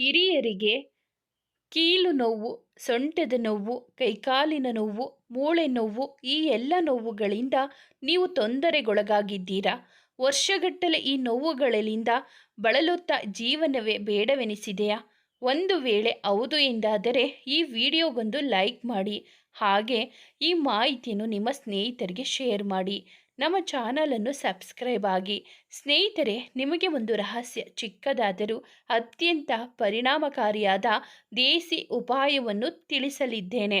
ಹಿರಿಯರಿಗೆ ಕೀಲು ನೋವು, ಸೊಂಟದ ನೋವು, ಕೈಕಾಲಿನ ನೋವು, ಮೂಳೆ ನೋವು ಈ ಎಲ್ಲ ನೋವುಗಳಿಂದ ನೀವು ತೊಂದರೆಗೊಳಗಾಗಿದ್ದೀರಾ? ವರ್ಷಗಟ್ಟಲೆ ಈ ನೋವುಗಳಿಂದ ಬಳಲುತ್ತಾ ಜೀವನವೇ ಬೇಡವೆನಿಸಿದೆಯಾ? ಒಂದು ವೇಳೆ ಹೌದು ಎಂದಾದರೆ ಈ ವಿಡಿಯೋಗೊಂದು ಲೈಕ್ ಮಾಡಿ, ಹಾಗೆ ಈ ಮಾಹಿತಿಯನ್ನು ನಿಮ್ಮ ಸ್ನೇಹಿತರಿಗೆ ಶೇರ್ ಮಾಡಿ. ನಮ್ಮ ಚಾನಲನ್ನು ಸಬ್ಸ್ಕ್ರೈಬ್ ಆಗಿ. ಸ್ನೇಹಿತರೆ, ನಿಮಗೆ ಒಂದು ರಹಸ್ಯ ಚಿಕ್ಕದಾದರೂ ಅತ್ಯಂತ ಪರಿಣಾಮಕಾರಿಯಾದ ದೇಸಿ ಉಪಾಯವನ್ನು ತಿಳಿಸಲಿದ್ದೇನೆ.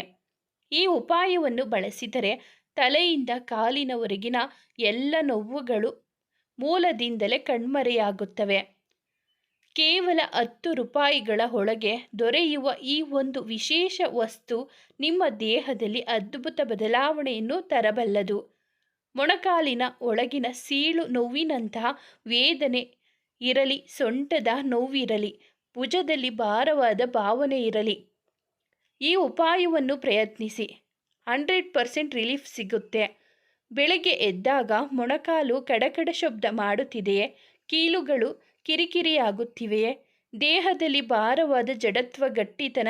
ಈ ಉಪಾಯವನ್ನು ಬಳಸಿದರೆ ತಲೆಯಿಂದ ಕಾಲಿನವರೆಗಿನ ಎಲ್ಲ ನೋವುಗಳು ಮೂಲದಿಂದಲೇ ಕಣ್ಮರೆಯಾಗುತ್ತವೆ. ಕೇವಲ ಹತ್ತು ರೂಪಾಯಿಗಳ ಒಳಗೆ ದೊರೆಯುವ ಈ ಒಂದು ವಿಶೇಷ ವಸ್ತು ನಿಮ್ಮ ದೇಹದಲ್ಲಿ ಅದ್ಭುತ ಬದಲಾವಣೆಯನ್ನು ತರಬಲ್ಲದು. ಮೊಣಕಾಲಿನ ಒಳಗಿನ ಸೀಳು ನೋವಿನಂತಹ ವೇದನೆ ಇರಲಿ, ಸೊಂಟದ ನೋವಿರಲಿ, ಭುಜದಲ್ಲಿ ಭಾರವಾದ ಭಾವನೆ ಇರಲಿ. ಈ ಉಪಾಯವನ್ನು ಪ್ರಯತ್ನಿಸಿ. ಹಂಡ್ರೆಡ್ ಪರ್ಸೆಂಟ್ ರಿಲೀಫ್ ಸಿಗುತ್ತೆ. ಬೆಳಗ್ಗೆ ಎದ್ದಾಗ ಮೊಣಕಾಲು ಕಡಕಡ ಶಬ್ದ ಮಾಡುತ್ತಿದೆಯೇ? ಕೀಲುಗಳು ಕಿರಿಕಿರಿಯಾಗುತ್ತಿವೆಯೇ? ದೇಹದಲ್ಲಿ ಭಾರವಾದ ಜಡತ್ವ ಗಟ್ಟಿತನ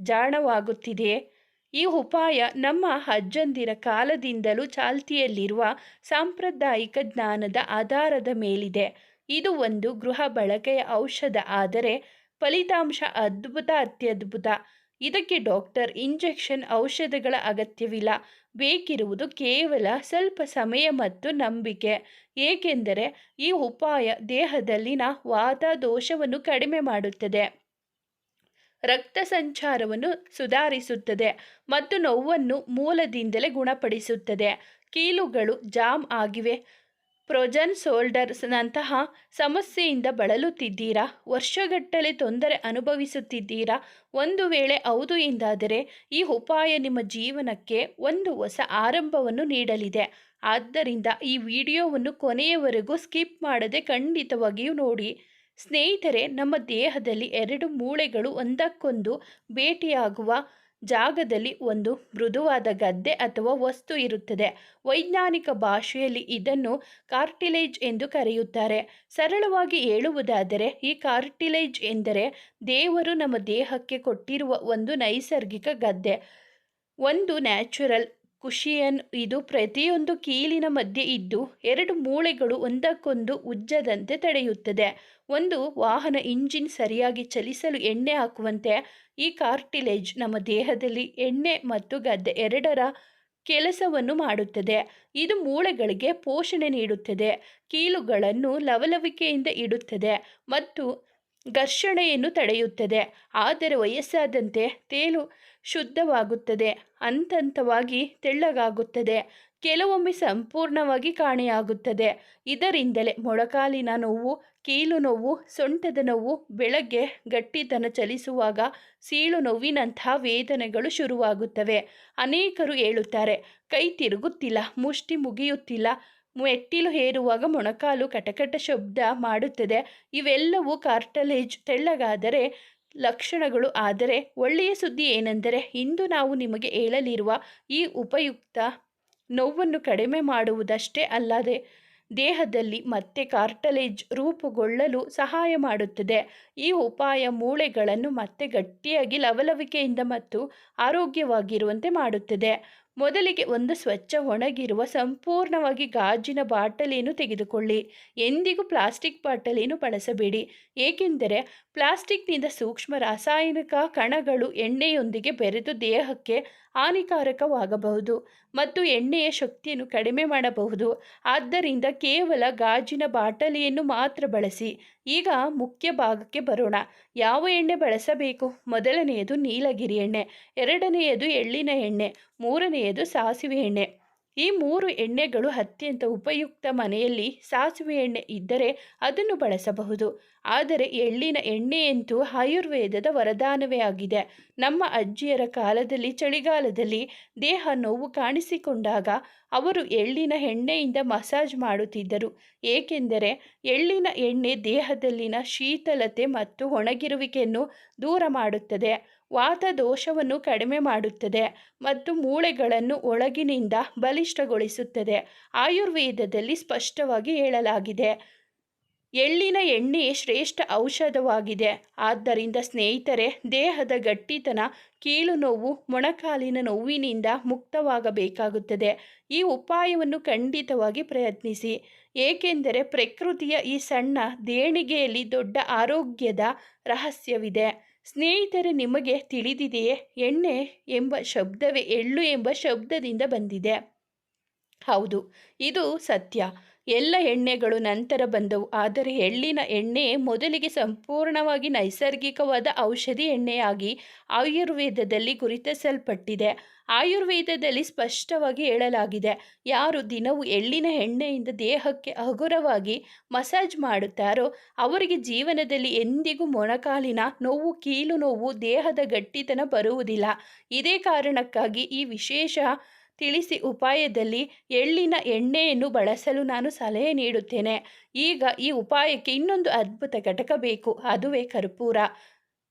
ಜಾಣವಾಗುತ್ತಿದೆಯೇ? ಈ ಉಪಾಯ ನಮ್ಮ ಅಜ್ಜಂದಿರ ಕಾಲದಿಂದಲೂ ಚಾಲ್ತಿಯಲ್ಲಿರುವ ಸಾಂಪ್ರದಾಯಿಕ ಜ್ಞಾನದ ಆಧಾರದ ಮೇಲಿದೆ. ಇದು ಒಂದು ಗೃಹ ಬಳಕೆಯ ಔಷಧ ಆದರೆ ಫಲಿತಾಂಶ ಅದ್ಭುತ ಅತ್ಯದ್ಭುತ. ಇದಕ್ಕೆ ಡಾಕ್ಟರ್ ಇಂಜೆಕ್ಷನ್ ಔಷಧಗಳ ಅಗತ್ಯವಿಲ್ಲ. ಬೇಕಿರುವುದು ಕೇವಲ ಸ್ವಲ್ಪ ಸಮಯ ಮತ್ತು ನಂಬಿಕೆ. ಏಕೆಂದರೆ ಈ ಉಪಾಯ ದೇಹದಲ್ಲಿನ ವಾತ ದೋಷವನ್ನು ಕಡಿಮೆ ಮಾಡುತ್ತದೆ. ರಕ್ತ ಸಂಚಾರವನ್ನು ಸುಧಾರಿಸುತ್ತದೆ ಮತ್ತು ನೋವನ್ನು ಮೂಲದಿಂದಲೇ ಗುಣಪಡಿಸುತ್ತದೆ. ಕೀಲುಗಳು ಜಾಮ್ ಆಗಿವೆ. ಪ್ರೊಜನ್ ಸೋಲ್ಡರ್ಸ್ನಂತಹ ಸಮಸ್ಯೆಯಿಂದ ಬಳಲುತ್ತಿದ್ದೀರಾ? ವರ್ಷಗಟ್ಟಲೆ ತೊಂದರೆ ಅನುಭವಿಸುತ್ತಿದ್ದೀರಾ? ಒಂದು ವೇಳೆ ಹೌದು ಎಂದಾದರೆ ಈ ಉಪಾಯ ನಿಮ್ಮ ಜೀವನಕ್ಕೆ ಒಂದು ಹೊಸ ಆರಂಭವನ್ನು ನೀಡಲಿದೆ. ಆದ್ದರಿಂದ ಈ ವಿಡಿಯೋವನ್ನು ಕೊನೆಯವರೆಗೂ ಸ್ಕಿಪ್ ಮಾಡದೆ ಖಂಡಿತವಾಗಿಯೂ ನೋಡಿ. ಸ್ನೇಹಿತರೆ, ನಮ್ಮ ದೇಹದಲ್ಲಿ ಎರಡು ಮೂಳೆಗಳು, ಒಂದಕ್ಕೊಂದು ಭೇಟಿಯಾಗುವ ಜಾಗದಲ್ಲಿ ಒಂದು ಮೃದುವಾದ ಗದ್ದೆ ಅಥವಾ ವಸ್ತು ಇರುತ್ತದೆ. ವೈಜ್ಞಾನಿಕ ಭಾಷೆಯಲ್ಲಿ ಇದನ್ನು ಕಾರ್ಟಿಲೇಜ್ ಎಂದು ಕರೆಯುತ್ತಾರೆ. ಸರಳವಾಗಿ ಹೇಳುವುದಾದರೆ, ಈ ಕಾರ್ಟಿಲೇಜ್ ಎಂದರೆ ದೇವರು ನಮ್ಮ ದೇಹಕ್ಕೆ ಕೊಟ್ಟಿರುವ ಒಂದು ನೈಸರ್ಗಿಕ ಗದ್ದೆ, ಒಂದು ನ್ಯಾಚುರಲ್ ಕುಶಿಯನ್ ಇದು ಪ್ರತಿಯೊಂದು ಕೀಲಿನ ಮಧ್ಯೆ ಇದ್ದು ಎರಡು ಮೂಳೆಗಳು ಒಂದಕ್ಕೊಂದು ಉಜ್ಜದಂತೆ ತಡೆಯುತ್ತದೆ. ಒಂದು ವಾಹನ ಇಂಜಿನ್ ಸರಿಯಾಗಿ ಚಲಿಸಲು ಎಣ್ಣೆ ಹಾಕುವಂತೆ, ಈ ಕಾರ್ಟಿಲೇಜ್ ನಮ್ಮ ದೇಹದಲ್ಲಿ ಎಣ್ಣೆ ಮತ್ತು ಗದ್ದೆ ಎರಡರ ಕೆಲಸವನ್ನು ಮಾಡುತ್ತದೆ. ಇದು ಮೂಳೆಗಳಿಗೆ ಪೋಷಣೆ ನೀಡುತ್ತದೆ. ಕೀಲುಗಳನ್ನು ಲವಲವಿಕೆಯಿಂದ ಇಡುತ್ತದೆ ಮತ್ತು ಘರ್ಷಣೆಯನ್ನು ತಡೆಯುತ್ತದೆ. ಆದರೆ ವಯಸ್ಸಾದಂತೆ ತೇಲು ಶುದ್ಧವಾಗುತ್ತದೆ ಹಂತವಾಗಿ ತೆಳ್ಳಗಾಗುತ್ತದೆ, ಕೆಲವೊಮ್ಮೆ ಸಂಪೂರ್ಣವಾಗಿ ಕಾಣೆಯಾಗುತ್ತದೆ. ಇದರಿಂದಲೇ ಮೊಳಕಾಲಿನ ನೋವು, ಕೀಲು ನೋವು, ಸೊಂಟದ ನೋವು, ಬೆಳಗ್ಗೆ ಗಟ್ಟಿತನ ಚಲಿಸುವಾಗ ಸೀಳು ನೋವಿನಂತಹ ವೇದನೆಗಳು ಶುರುವಾಗುತ್ತವೆ. ಅನೇಕರು ಹೇಳುತ್ತಾರೆ, ಕೈ ತಿರುಗುತ್ತಿಲ್ಲ, ಮುಷ್ಟಿ ಮುಗಿಯುತ್ತಿಲ್ಲ ಮೆಟ್ಟಿಲು ಹೇರುವಾಗ ಮೊಣಕಾಲು ಕಟಕಟ ಶಬ್ದ ಮಾಡುತ್ತದೆ. ಇವೆಲ್ಲವೂ ಕಾರ್ಟಲೇಜ್ ತೆಳ್ಳಗಾದರೆ ಲಕ್ಷಣಗಳು. ಆದರೆ ಒಳ್ಳೆಯ ಸುದ್ದಿ ಏನೆಂದರೆ ಇಂದು ನಾವು ನಿಮಗೆ ಹೇಳಲಿರುವ ಈ ಉಪಯುಕ್ತ ನೋವನ್ನು ಕಡಿಮೆ ಮಾಡುವುದಷ್ಟೇ ಅಲ್ಲದೆ ದೇಹದಲ್ಲಿ ಮತ್ತೆ ಕಾರ್ಟಲೇಜ್ ರೂಪುಗೊಳ್ಳಲು ಸಹಾಯ ಮಾಡುತ್ತದೆ. ಈ ಉಪಾಯ ಮೂಳೆಗಳನ್ನು ಮತ್ತೆ ಗಟ್ಟಿಯಾಗಿ ಲವಲವಿಕೆಯಿಂದ ಮತ್ತು ಆರೋಗ್ಯವಾಗಿರುವಂತೆ ಮಾಡುತ್ತದೆ. ಮೊದಲಿಗೆ ಒಂದು ಸ್ವಚ್ಛ ಒಣಗಿರುವ ಸಂಪೂರ್ಣವಾಗಿ ಗಾಜಿನ ಬಾಟಲಿಯನ್ನು ತೆಗೆದುಕೊಳ್ಳಿ. ಎಂದಿಗೂ ಪ್ಲಾಸ್ಟಿಕ್ ಬಾಟಲಿಯನ್ನು ಬಳಸಬೇಡಿ. ಏಕೆಂದರೆ ಪ್ಲಾಸ್ಟಿಕ್ನಿಂದ ಸೂಕ್ಷ್ಮ ರಾಸಾಯನಿಕ ಕಣಗಳು ಎಣ್ಣೆಯೊಂದಿಗೆ ಬೆರೆತು ದೇಹಕ್ಕೆ ಹಾನಿಕಾರಕವಾಗಬಹುದು ಮತ್ತು ಎಣ್ಣೆಯ ಶಕ್ತಿಯನ್ನು ಕಡಿಮೆ ಮಾಡಬಹುದು. ಆದ್ದರಿಂದ ಕೇವಲ ಗಾಜಿನ ಬಾಟಲಿಯನ್ನು ಮಾತ್ರ ಬಳಸಿ. ಈಗ ಮುಖ್ಯ ಭಾಗಕ್ಕೆ ಬರೋಣ. ಯಾವ ಎಣ್ಣೆ ಬಳಸಬೇಕು? ಮೊದಲನೆಯದು ನೀಲಗಿರಿ ಎಣ್ಣೆ, ಎರಡನೆಯದು ಎಳ್ಳಿನ ಎಣ್ಣೆ, ಮೂರನೆಯದು ಸಾಸಿವೆ ಎಣ್ಣೆ. ಈ ಮೂರು ಎಣ್ಣೆಗಳು ಅತ್ಯಂತ ಉಪಯುಕ್ತ ಮನೆಯಲ್ಲಿ ಸಾಸಿವೆ ಎಣ್ಣೆ ಇದ್ದರೆ ಅದನ್ನು ಬಳಸಬಹುದು. ಆದರೆ ಎಳ್ಳಿನ ಎಣ್ಣೆಯಂತೂ ಆಯುರ್ವೇದದ ವರದಾನವೇ ಆಗಿದೆ. ನಮ್ಮ ಅಜ್ಜಿಯರ ಕಾಲದಲ್ಲಿ, ಚಳಿಗಾಲದಲ್ಲಿ ದೇಹ ನೋವು ಕಾಣಿಸಿಕೊಂಡಾಗ ಅವರು ಎಳ್ಳಿನ ಎಣ್ಣೆಯಿಂದ ಮಸಾಜ್ ಮಾಡುತ್ತಿದ್ದರು. ಏಕೆಂದರೆ ಎಳ್ಳಿನ ಎಣ್ಣೆ ದೇಹದಲ್ಲಿನ ಶೀತಲತೆ ಮತ್ತು ಒಣಗಿರುವಿಕೆಯನ್ನು ದೂರ ಮಾಡುತ್ತದೆ. ವಾತ ದೋಷವನ್ನು ಕಡಿಮೆ ಮಾಡುತ್ತದೆ ಮತ್ತು ಮೂಳೆಗಳನ್ನು ಒಳಗಿನಿಂದ ಬಲಿಷ್ಠಗೊಳಿಸುತ್ತದೆ. ಆಯುರ್ವೇದದಲ್ಲಿ ಸ್ಪಷ್ಟವಾಗಿ ಹೇಳಲಾಗಿದೆ, ಎಳ್ಳಿನ ಎಣ್ಣೆ ಶ್ರೇಷ್ಠ ಔಷಧವಾಗಿದೆ. ಆದ್ದರಿಂದ ಸ್ನೇಹಿತರೆ, ದೇಹದ ಗಟ್ಟಿತನ ಕೀಲು ನೋವು ಮೊಣಕಾಲಿನ ನೋವಿನಿಂದ ಮುಕ್ತವಾಗಬೇಕಾಗುತ್ತದೆ. ಈ ಉಪಾಯವನ್ನು ಖಂಡಿತವಾಗಿ ಪ್ರಯತ್ನಿಸಿ. ಏಕೆಂದರೆ ಪ್ರಕೃತಿಯ ಈ ಸಣ್ಣ ದೇಣಿಗೆಯಲ್ಲಿ ದೊಡ್ಡ ಆರೋಗ್ಯದ ರಹಸ್ಯವಿದೆ. ಸ್ನೇಹಿತರೆ ನಿಮಗೆ ತಿಳಿದಿದೆಯೇ? ಎಣ್ಣೆ ಎಂಬ ಶಬ್ದವೇ ಎಳ್ಳು ಎಂಬ ಶಬ್ದದಿಂದ ಬಂದಿದೆ. ಹೌದು, ಇದು ಸತ್ಯ. ಎಲ್ಲ ಎಣ್ಣೆಗಳು ನಂತರ ಬಂದವು, ಆದರೆ ಎಳ್ಳಿನ ಎಣ್ಣೆ ಮೊದಲಿಗೆ ಸಂಪೂರ್ಣವಾಗಿ ನೈಸರ್ಗಿಕವಾದ ಔಷಧಿ ಎಣ್ಣೆಯಾಗಿ ಆಯುರ್ವೇದದಲ್ಲಿ ಗುರುತಿಸಲ್ಪಟ್ಟಿದೆ. ಆಯುರ್ವೇದದಲ್ಲಿ ಸ್ಪಷ್ಟವಾಗಿ ಹೇಳಲಾಗಿದೆ, ಯಾರು ದಿನವೂ ಎಳ್ಳಿನ ಎಣ್ಣೆಯಿಂದ ದೇಹಕ್ಕೆ ಹಗುರವಾಗಿ ಮಸಾಜ್ ಮಾಡುತ್ತಾರೋ, ಅವರಿಗೆ ಜೀವನದಲ್ಲಿ ಎಂದಿಗೂ ಮೊಣಕಾಲಿನ ನೋವು, ಕೀಲು ನೋವು, ದೇಹದ ಗಟ್ಟಿತನ ಬರುವುದಿಲ್ಲ. ಇದೇ ಕಾರಣಕ್ಕಾಗಿ ಈ ವಿಶೇಷ ತಿಳಿಸಿ ಉಪಾಯದಲ್ಲಿ ಎಳ್ಳಿನ ಎಣ್ಣೆಯನ್ನು ಬಳಸಲು ನಾನು ಸಲಹೆ ನೀಡುತ್ತೇನೆ. ಈಗ ಈ ಉಪಾಯಕ್ಕೆ ಇನ್ನೊಂದು ಅದ್ಭುತ ಘಟಕ ಬೇಕು, ಅದುವೇ ಕರ್ಪೂರ.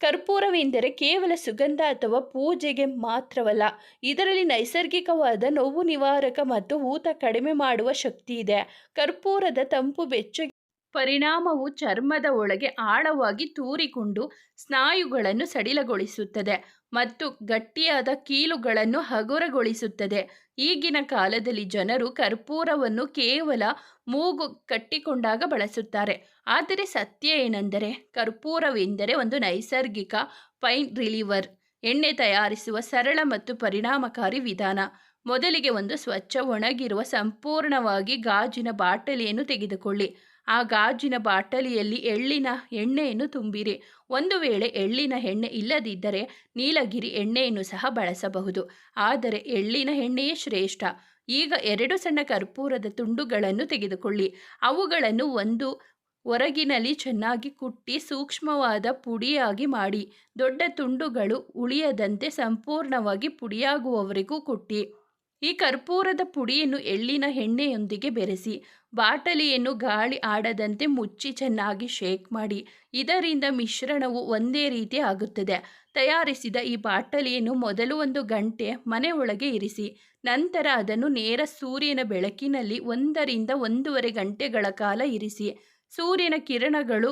ಕರ್ಪೂರವೆಂದರೆ ಕೇವಲ ಸುಗಂಧ ಅಥವಾ ಪೂಜೆಗೆ ಮಾತ್ರವಲ್ಲ, ಇದರಲ್ಲಿ ನೈಸರ್ಗಿಕವಾದ ನೋವು ನಿವಾರಕ ಮತ್ತು ಊತ ಕಡಿಮೆ ಮಾಡುವ ಶಕ್ತಿ ಇದೆ. ಕರ್ಪೂರದ ತಂಪು ಬೆಚ್ಚ ಪರಿಣಾಮವು ಚರ್ಮದ ಒಳಗೆ ಆಳವಾಗಿ ತೂರಿಕೊಂಡು ಸ್ನಾಯುಗಳನ್ನು ಸಡಿಲಗೊಳಿಸುತ್ತದೆ ಮತ್ತು ಗಟ್ಟಿಯಾದ ಕೀಲುಗಳನ್ನು ಹಗುರಗೊಳಿಸುತ್ತದೆ. ಈಗಿನ ಕಾಲದಲ್ಲಿ ಜನರು ಕರ್ಪೂರವನ್ನು ಕೇವಲ ಮೂಗು ಕಟ್ಟಿಕೊಂಡಾಗ ಬಳಸುತ್ತಾರೆ. ಆದರೆ ಸತ್ಯ ಏನೆಂದರೆ ಕರ್ಪೂರವೆಂದರೆ ಒಂದು ನೈಸರ್ಗಿಕ ಪೈನ್ ರಿಲೀವರ್, ಎಣ್ಣೆ ತಯಾರಿಸುವ ಸರಳ ಮತ್ತು ಪರಿಣಾಮಕಾರಿ ವಿಧಾನ. ಮೊದಲಿಗೆ ಒಂದು ಸ್ವಚ್ಛ ಒಣಗಿರುವ ಸಂಪೂರ್ಣವಾಗಿ ಗಾಜಿನ ಬಾಟಲಿಯನ್ನು ತೆಗೆದುಕೊಳ್ಳಿ. ಆ ಗಾಜಿನ ಬಾಟಲಿಯಲ್ಲಿ ಎಳ್ಳಿನ ಎಣ್ಣೆಯನ್ನು ತುಂಬಿರಿ. ಒಂದು ವೇಳೆ ಎಳ್ಳಿನ ಎಣ್ಣೆ ಇಲ್ಲದಿದ್ದರೆ ನೀಲಗಿರಿ ಎಣ್ಣೆಯನ್ನು ಸಹ ಬಳಸಬಹುದು. ಆದರೆ ಎಳ್ಳಿನ ಎಣ್ಣೆಯೇ ಶ್ರೇಷ್ಠ. ಈಗ ಎರಡು ಸಣ್ಣ ಕರ್ಪೂರದ ತುಂಡುಗಳನ್ನು ತೆಗೆದುಕೊಳ್ಳಿ. ಅವುಗಳನ್ನು ಒಂದು ಹೊರಗಿನಲ್ಲಿ ಚೆನ್ನಾಗಿ ಕುಟ್ಟಿ ಸೂಕ್ಷ್ಮವಾದ ಪುಡಿಯಾಗಿ ಮಾಡಿ. ದೊಡ್ಡ ತುಂಡುಗಳು ಉಳಿಯದಂತೆ ಸಂಪೂರ್ಣವಾಗಿ ಪುಡಿಯಾಗುವವರೆಗೂ ಕುಟ್ಟಿ. ಈ ಕರ್ಪೂರದ ಪುಡಿಯನ್ನು ಎಳ್ಳಿನ ಎಣ್ಣೆಯೊಂದಿಗೆ ಬೆರೆಸಿ, ಬಾಟಲಿಯನ್ನು ಗಾಳಿ ಆಡದಂತೆ ಮುಚ್ಚಿ ಚೆನ್ನಾಗಿ ಶೇಕ್ ಮಾಡಿ, ಇದರಿಂದ ಮಿಶ್ರಣವು ಒಂದೇ ರೀತಿ ಆಗುತ್ತದೆ. ತಯಾರಿಸಿದ ಈ ಬಾಟಲಿಯನ್ನು ಮೊದಲು ಒಂದು ಗಂಟೆ ಮನೆ ಒಳಗೆ ಇರಿಸಿ, ನಂತರ ಅದನ್ನು ನೇರ ಸೂರ್ಯನ ಬೆಳಕಿನಲ್ಲಿ ಒಂದರಿಂದ ಒಂದೂವರೆ ಗಂಟೆಗಳ ಕಾಲ ಇರಿಸಿ, ಸೂರ್ಯನ ಕಿರಣಗಳು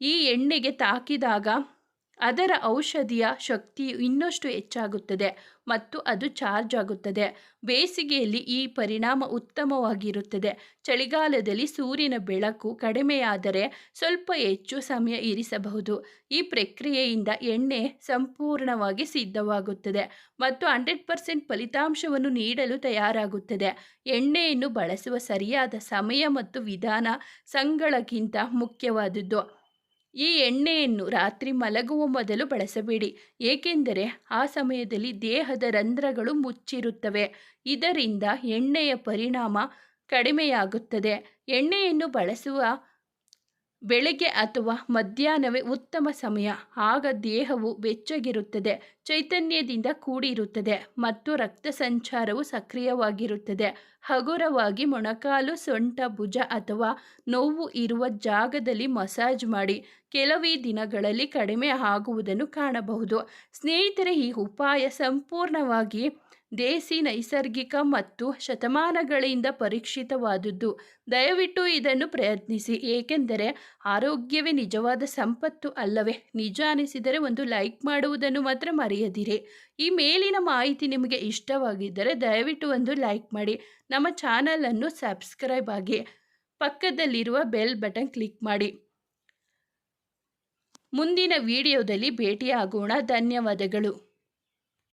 ಈ ಎಣ್ಣೆಗೆ ತಾಕಿದಾಗ ಅದರ ಔಷಧಿಯ ಶಕ್ತಿಯು ಇನ್ನಷ್ಟು ಹೆಚ್ಚಾಗುತ್ತದೆ ಮತ್ತು ಅದು ಚಾರ್ಜ್ ಆಗುತ್ತದೆ. ಬೇಸಿಗೆಯಲ್ಲಿ ಈ ಪರಿಣಾಮ ಉತ್ತಮವಾಗಿರುತ್ತದೆ. ಚಳಿಗಾಲದಲ್ಲಿ ಸೂರ್ಯನ ಬೆಳಕು ಕಡಿಮೆಯಾದರೆ ಸ್ವಲ್ಪ ಹೆಚ್ಚು ಸಮಯ ಇರಿಸಬಹುದು. ಈ ಪ್ರಕ್ರಿಯೆಯಿಂದ ಎಣ್ಣೆ ಸಂಪೂರ್ಣವಾಗಿ ಸಿದ್ಧವಾಗುತ್ತದೆ ಮತ್ತು ಹಂಡ್ರೆಡ್ ಪರ್ಸೆಂಟ್ ಫಲಿತಾಂಶವನ್ನು ನೀಡಲು ತಯಾರಾಗುತ್ತದೆ. ಎಣ್ಣೆಯನ್ನು ಬಳಸುವ ಸರಿಯಾದ ಸಮಯ ಮತ್ತು ವಿಧಾನ ಸಂಗಳಕ್ಕಿಂತ ಮುಖ್ಯವಾದದ್ದು. ಈ ಎಣ್ಣೆಯನ್ನು ರಾತ್ರಿ ಮಲಗುವ ಮೊದಲು ಬಳಸಬೇಡಿ, ಏಕೆಂದರೆ ಆ ಸಮಯದಲ್ಲಿ ದೇಹದ ರಂಧ್ರಗಳು ಮುಚ್ಚಿರುತ್ತವೆ. ಇದರಿಂದ ಎಣ್ಣೆಯ ಪರಿಣಾಮ ಕಡಿಮೆಯಾಗುತ್ತದೆ. ಎಣ್ಣೆಯನ್ನು ಬಳಸುವ ಬೆಳಗ್ಗೆ ಅಥವಾ ಮಧ್ಯಾಹ್ನವೇ ಉತ್ತಮ ಸಮಯ. ಆಗ ದೇಹವು ಬೆಚ್ಚಗಿರುತ್ತದೆ, ಚೈತನ್ಯದಿಂದ ಕೂಡಿರುತ್ತದೆ ಮತ್ತು ರಕ್ತ ಸಂಚಾರವು ಸಕ್ರಿಯವಾಗಿರುತ್ತದೆ. ಹಗುರವಾಗಿ ಮೊಣಕಾಲು, ಸೊಂಟ, ಭುಜ ಅಥವಾ ನೋವು ಇರುವ ಜಾಗದಲ್ಲಿ ಮಸಾಜ್ ಮಾಡಿ ಕೆಲವೇ ದಿನಗಳಲ್ಲಿ ಕಡಿಮೆ ಆಗುವುದನ್ನು ಕಾಣಬಹುದು. ಸ್ನೇಹಿತರೆ, ಈ ಉಪಾಯ ಸಂಪೂರ್ಣವಾಗಿ ದೇಸಿ ನೈಸರ್ಗಿಕ ಮತ್ತು ಶತಮಾನಗಳಿಂದ ಪರೀಕ್ಷಿತವಾದುದ್ದು. ದಯವಿಟ್ಟು ಇದನ್ನು ಪ್ರಯತ್ನಿಸಿ, ಏಕೆಂದರೆ ಆರೋಗ್ಯವೇ ನಿಜವಾದ ಸಂಪತ್ತು ಅಲ್ಲವೇ? ನಿಜ ಅನಿಸಿದರೆ ಒಂದು ಲೈಕ್ ಮಾಡುವುದನ್ನು ಮಾತ್ರ ಮರೆಯದಿರಿ. ಈ ಮೇಲಿನ ಮಾಹಿತಿ ನಿಮಗೆ ಇಷ್ಟವಾಗಿದ್ದರೆ ದಯವಿಟ್ಟು ಒಂದು ಲೈಕ್ ಮಾಡಿ. ನಮ್ಮ ಚಾನಲನ್ನು ಸಬ್ಸ್ಕ್ರೈಬ್ ಆಗಿ. ಪಕ್ಕದಲ್ಲಿರುವ ಬೆಲ್ ಬಟನ್ ಕ್ಲಿಕ್ ಮಾಡಿ. ಮುಂದಿನ ವಿಡಿಯೋದಲ್ಲಿ ಭೇಟಿಯಾಗೋಣ. ಧನ್ಯವಾದಗಳು.